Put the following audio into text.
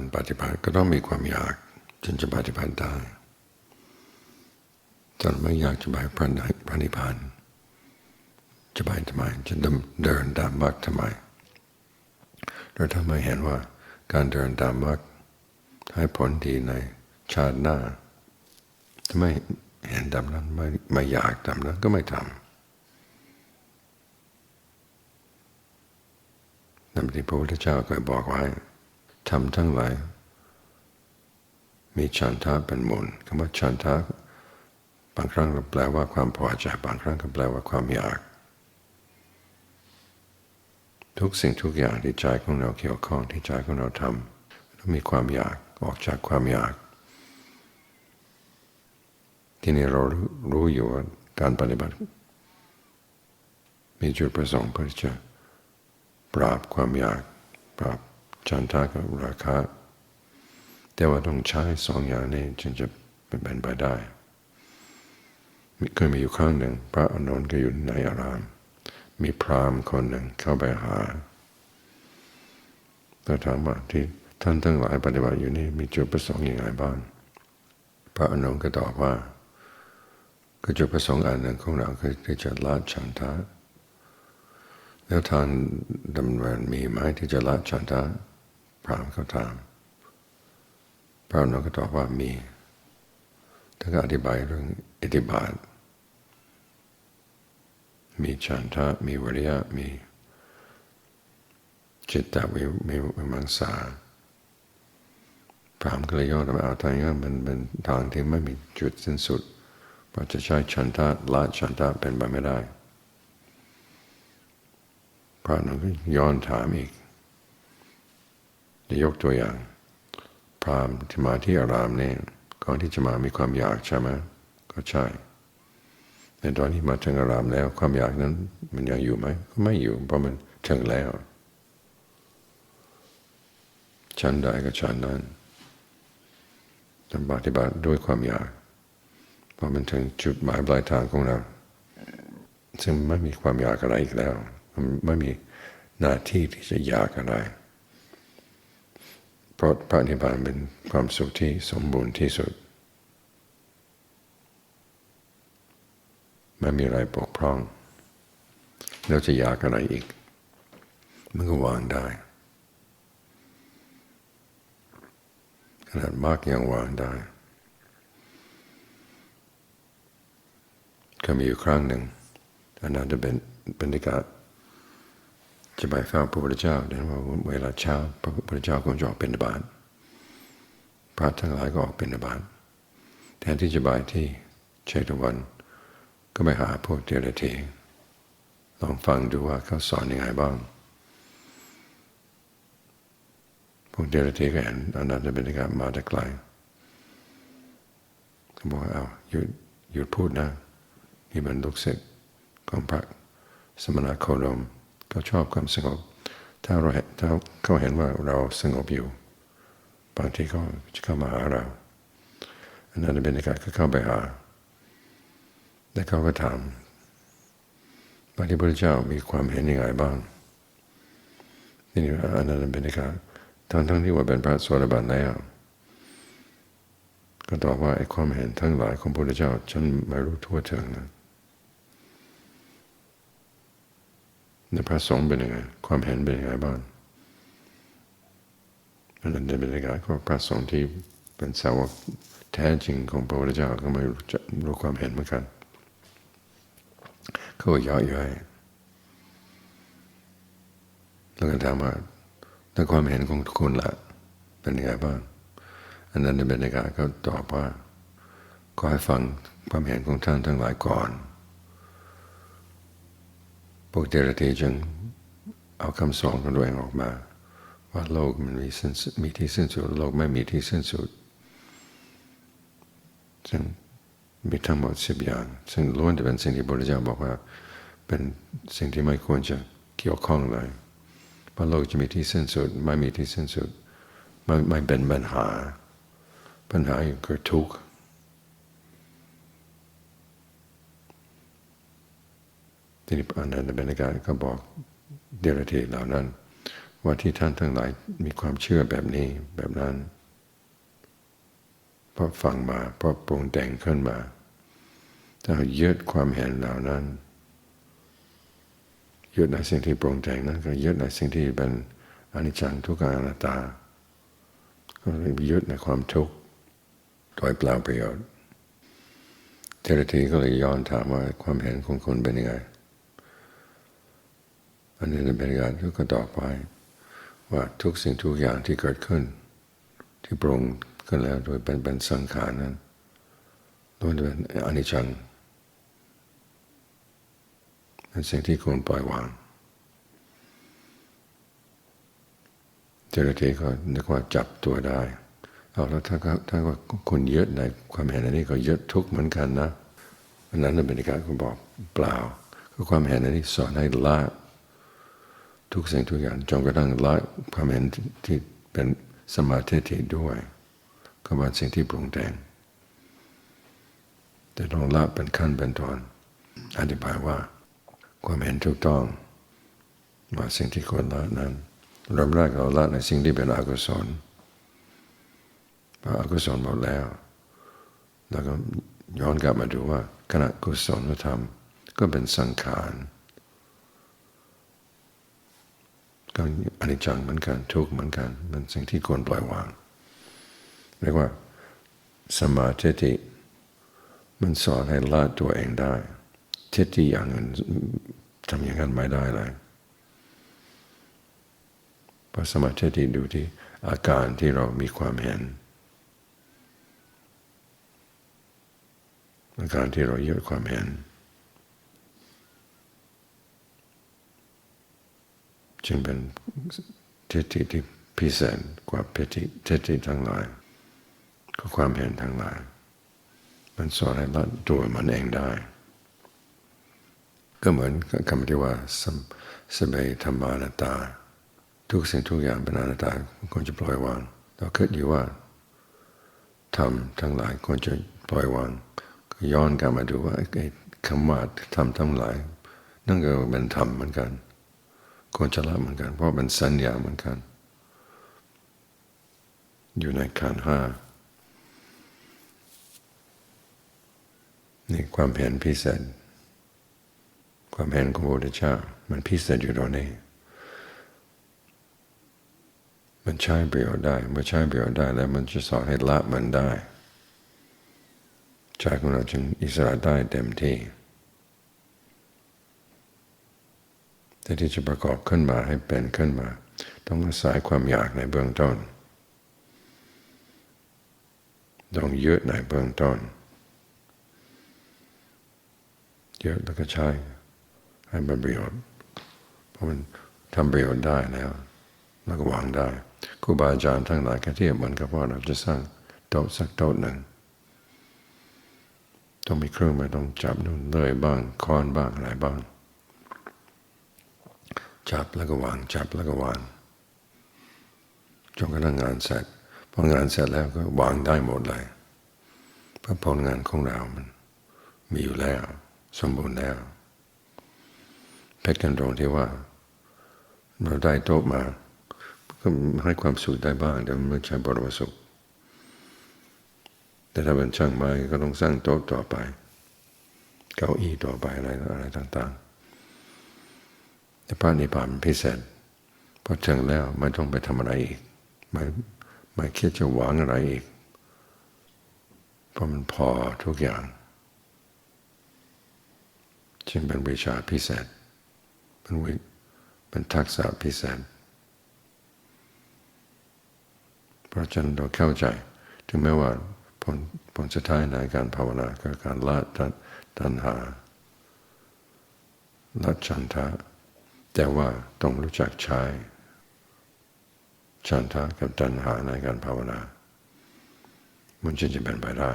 การปฏิบัติก็ต้องมีความอยากจึงจะปฏิบัติได้ถ้าไม่อยากจะไปพระนิพพระนิพพานจะไปทำไมจะเดินตามมรรคทำไมเราถ้าไม่เห็นว่าการเดินตามมรรคให้ผลดีในชาติหน้าถ้าไม่เห็นดำนั้นไม่ไม่อยากทำนั้นก็ไม่ทำนั่นที่พระพุทธเจ้าเคยบอกไว้ ทำทั้งหลาย มีฉันทะเป็นมูลคำว่าฉันทะบางครั้งก็แปลว่าความพอใจบางครั้งก็แปลว่าความอยาก ทุกสิ่งทุกอย่างที่ใจของเราเกี่ยวข้องที่ใจของเราทำต้องมีความอยากออกจากความอยาก ที่นี่เรารู้อยู่ว่าการปฏิบัติ มีจุดประสงค์เพื่อจะปราบความอยาก ปราบ ฉันทะกับราคะ แต่ว่าต้องใช้สองอย่างนี้จึงจะเป็นไปได้เคยมีอยู่ครั้งหนึ่ง พระอนุนก็อยู่ในอาราม มีพราหมณ์คนหนึ่งเข้าไปหาแล้วถามว่าที่ท่านทั้งหลายปฏิบัติอยู่นี่มีจุดประสงค์อย่างไรบ้าง พระอนุนก็ตอบว่าก็จุดประสงค์อันหนึ่งของเราคือที่จะละฉันทะแล้วทางดำเนินมีไหมที่จะละฉันทะ พรามณ์เขาถาม พระอนุนก็ตอบว่ามีท่านก็อธิบายเรื่องอิทธิบาท มีฉันทะ มีวิริยะ มีจิตตวิมีวิมังสาพรามก็เลยย้อนมาเอาทางนี้มันเป็นทางที่ไม่มีจุดสิ้นสุดเพราะจะใช้ฉันทะละฉันทะเป็นไปไม่ได้พระนั้นก็ย้อนถามอีก จะยกตัวอย่าง พรามที่มาที่อารามนี่ก่อนที่จะมามีความอยากใช่ไหมก็ใช่ในตอนที่มาถึงอารามแล้ว ความอยากนั้น มันยังอยู่ไหมก็ไม่อยู่ เพราะมันถึงแล้วชั้นใดก็ชั้นนั้นทำปฏิบัติด้วยความอยากพอมันถึงจุดหมายปลายทางของเรา ซึ่งไม่มีความอยากอะไรอีกแล้วมันไม่มีหน้าที่ที่จะอยากอะไร เพราะพระนิพพานเป็นความสุขที่สมบูรณ์ที่สุดไม่มีอะไรปกพร่อง แล้วจะอยากอะไรอีก มันก็วางได้ขนาดมากยังวางได้ก็มีอยู่ครั้งหนึ่งอันนั้นจะเป็นบรรยากาศ จะไปเฝ้าพระพุทธเจ้าเดี๋ยวว่าเวลาเช้าพระพุทธเจ้าคงจะออกเป็นบาตพระทั้งหลายก็ออกเป็นบาตแทนที่จะไปที่เชตวัน ก็ไปหาพวกเทระเทลองฟังดูว่าเขาสอนอยังไงบ้าง พวกเทระเทก็เห็นอนันต์เป็นการมาแต่ไกลเขาบอกเอาหยุดหยุดพูดนะนี่มันลูกศิษย์ของพระสมณโคดม เขาชอบความสงบ ถ้าเราถ้าเขาเห็นว่าเราสงบอยู่ บางทีเขาจะเข้ามาหาเราอันนั้นเป็นการก็เข้าไปหา แล้วเขาก็ถามพระที่พระเจ้ามีความเห็นยังไงบ้างนี่อันนั้นเป็นการทั้งทั้งที่ว่าเป็นพระโสดาบันแล้วก็ตอบว่าไอ้ความเห็นทั้งหลายของพระพุทธเจ้าฉันไม่รู้ทั่วถึงนะ ในพระสงฆ์เป็นยังไง ความเห็นเป็นยังไงบ้างอันนั้นเป็นยังไงก็พระสงฆ์ที่เป็นสาวกแท้จริงของพระพุทธเจ้าก็ไม่รู้รู้ความเห็นเหมือนกันเขาย่อยย่อยแล้วก็ถามว่าถ้าความเห็นของทุกคนละเป็นยังไงบ้าง อันนั้นเป็นยังไงก็ตอบว่า ก็ให้ฟังความเห็นของท่านทั้งหลายก่อน พวกเดรธีจึงเอาคำสอนของตัวเองออกมา ว่าโลกมันมีสิ้นมีที่สิ้นสุด โลกไม่มีที่สิ้นสุดซึ่งมีทั้งหมดสิบอย่าง ซึ่งล้วนจะเป็นสิ่งที่พระพุทธเจ้าบอกว่าเป็นสิ่งที่ไม่ควรจะเกี่ยวข้องเลยเพราะโลกจะมีที่สิ้นสุด ไม่มีที่สิ้นสุดไม่ไม่เป็นปัญหา ปัญหาคือทุกข์ ทีนี้อนันตเบญการก็บอกเดรัจฉีเหล่านั้น ว่าที่ท่านทั้งหลายมีความเชื่อแบบนี้แบบนั้น เพราะฟังมาเพราะปรุงแต่งขึ้นมาถ้ายึดความเห็นเหล่านั้นยึดในสิ่งที่ปรุงแต่งนั้นก็ยึดในสิ่งที่เป็นอนิจจังทุกขังอนัตตา ก็ยยึดในความทุกข์โดยเปล่าประโยชน์เทระทีก็เลยย้อนถามว่าความเห็นของคุณเป็นยังไง อันนี้ในบรรยากาศก็ตอไป ว่าทุกสิ่งทุกอย่างที่เกิดขึ้น ที่ปรุงขึ้นแล้วโดยเป็นเป็นสังขารนั้นล้วนเป็นอนิจจังเป็นสิ่งที่ควรปล่อยวางเจริญก็นึกว่าจับตัวได้เอาแล้วถ้าถ้าว่าคุณยึดในความเห็นอันนี้ก็ยึดทุกเหมือนกันนะอันนั้นในบรรยากาศก็บอกเปล่าก็ความเห็นอันนี้สอนให้ละ ทุกสิ่งทุกอย่างจนกระทั่งละความเห็นที่เป็นสมาธิที่ด้วยก็เป็นสิ่งที่ปรุงแต่งแต่ต้องละเป็นขั้นเป็นตอนอธิบายว่า ความเห็นถูกต้องว่าสิ่งที่ควรละนั้นเริ่มแรกเราละในสิ่งที่เป็นอกุศลพออกุศลหมดแล้ว แล้วก็ย้อนกลับมาดูว่าขณะกุศลธรรมก็เป็นสังขาร ก็อนิจจังเหมือนกันทุกข์เหมือนกัน มันสิ่งที่ควรปล่อยวาง เรียกว่าสมาธิมันสอนให้ละตัวเองได้ทิฏฐิอย่างอื่นทำอย่างนั้นไม่ได้เลยเพราะสมาธิดูที่อาการที่เรามีความเห็น อาการที่เรายึดความเห็น จึงเป็นทิฏฐิที่พิเศษกว่าพิธีทิฏฐิทั้งหลายก็ความเห็นทั้งหลาย มันสอนให้ละตัวมันเองได้ ก็เหมือนคำที่ว่าสเบธรรมานาตา ทุกสิ่งทุกอย่างเป็นอนัตตาควรจะปล่อยวางเราคิดอยู่ว่าทำทั้งหลายควรจะปล่อยวางย้อนกลับมาดูว่าไอ้คำว่าทำทั้งหลาย นั่นก็เป็นธรรมเหมือนกัน ควรจะละเหมือนกัน เพราะเป็นสัญญาเหมือนกัน อยู่ในขันห้านี่ความเห็นพิเศษ ความเห็นของพระพุทธเจ้ามันพิเศษอยู่ตรงนี้ มันใช้ประโยชน์ได้ เมื่อใช้ประโยชน์ได้ แล้วมันจะสอนให้ละมันได้ใจของเราจึงอิสระได้เต็มที่ แต่ที่จะประกอบขึ้นมาให้เป็นขึ้นมา ต้องอาศัยความอยากในเบื้องต้น ต้องยึดในเบื้องต้นยึดแล้วก็ใช้ให้เป็นประโยชน์เพราะมันทำประโยชน์ได้แล้วแล้วก็วางได้ครูบาอาจารย์ทั้งหลายก็เทียบเหมือนกับว่าเราจะสร้างโต๊ะสักโต๊ะหนึ่งต้องมีเครื่องมือต้องจับนู่นเลยบ้างค้อนบ้างอะไรบ้าง จับแล้วก็วาง จับแล้วก็วางจนกระทั่งงานเสร็จพองานเสร็จแล้วก็วางได้หมดเลยเพราะผลงานของเรามัน มีอยู่แล้ว สมบูรณ์แล้วเพชรกันตรงที่ว่า เราได้โต๊ะมาก็ให้ความสุขได้บ้าง แต่ไม่ใช่บริสุข แต่ถ้าเป็นช่างไม้ก็ต้องสร้างโต๊ะต่อไป เก้าอี้ต่อไปอะไรอะไรต่าง ๆ แต่พระนิพพานพิเศษพอถึงแล้วไม่ต้องไปทำอะไรอีก ไม่ไม่คิดจะหวังอะไรอีกเพราะมันพอทุกอย่างจึงเป็นวิชาพิเศษเป็นวิเป็นทักษะพิเศษเพราะฉะนั้นเราเข้าใจ ถึงแม้ว่าผลผลสุดท้ายในการภาวนาคือการละตัณหาละฉันทะ แต่ว่าต้องรู้จักใช้ฉันทะกับตัณหาในการภาวนา มันจึงจะเป็นไปได้